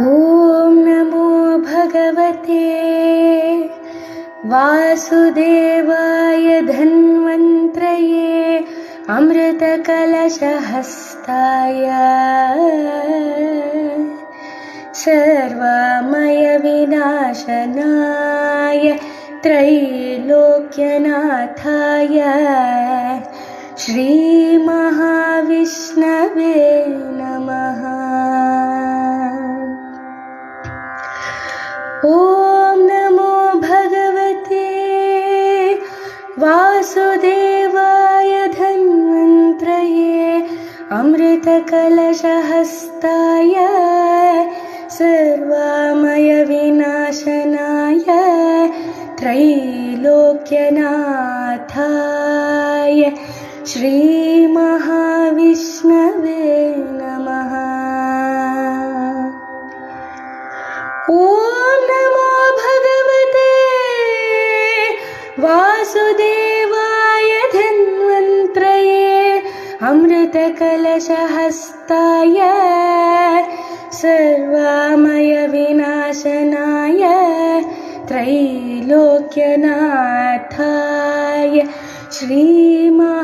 ॐ नमो भगवते वासुदेवाय धन्वन्त्रये अमृतकलशहस्ताय सर्वमयविनाशनाय त्रैलोक्यनाथाय श्रीमहाविष्णवे नमः ॐ नमो भगवते वासुदेवाय धन्वन्त्रये अमृतकलशहस्ताय सर्वामयविनाशनाय त्रैलोक्यनाथाय श्रीमहाविष्णवे नमः वासुदेवाय धन्वन्त्रये अमृतकलशहस्ताय सर्वामयविनाशनाय त्रैलोक्यनाथाय श्रीमहाविष्णवे